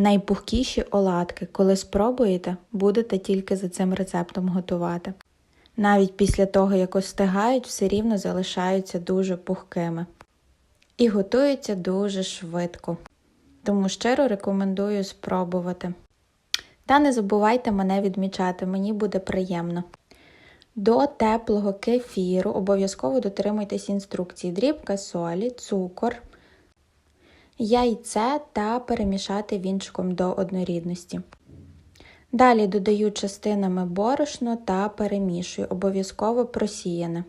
Найпухкіші оладки, коли спробуєте, будете тільки за цим рецептом готувати. Навіть після того, як остигають, все рівно залишаються дуже пухкими. І готуються дуже швидко. Тому щиро рекомендую спробувати. Та не забувайте мене відмічати, мені буде приємно. До теплого кефіру обов'язково дотримуйтесь інструкцій: дрібка солі, цукор, яйце та перемішати вінчиком до однорідності. Далі додаю частинами борошно та перемішую, обов'язково просіяне.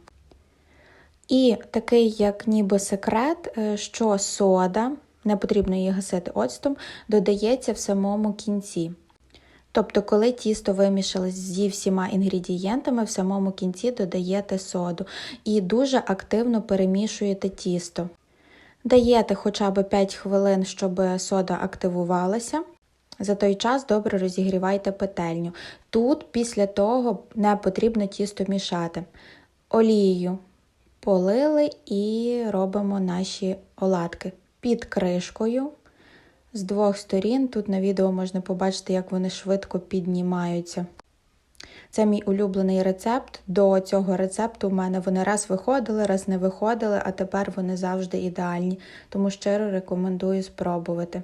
І такий, як ніби секрет, е, що сода, не потрібно її гасити оцтом, додається в самому кінці. Тобто, коли тісто вимішалось зі всіма інгредієнтами, в самому кінці додаєте соду і дуже активно перемішуєте тісто. Даєте хоча б 5 хвилин, щоб сода активувалася. За той час добре розігрівайте петельню. Тут після того не потрібно тісто мішати. Олією полили і робимо наші оладки під кришкою. З двох сторін. Тут на відео можна побачити, як вони швидко піднімаються. Це мій улюблений рецепт. До цього рецепту в мене вони раз виходили, раз не виходили, а тепер вони завжди ідеальні. Тому щиро рекомендую спробувати.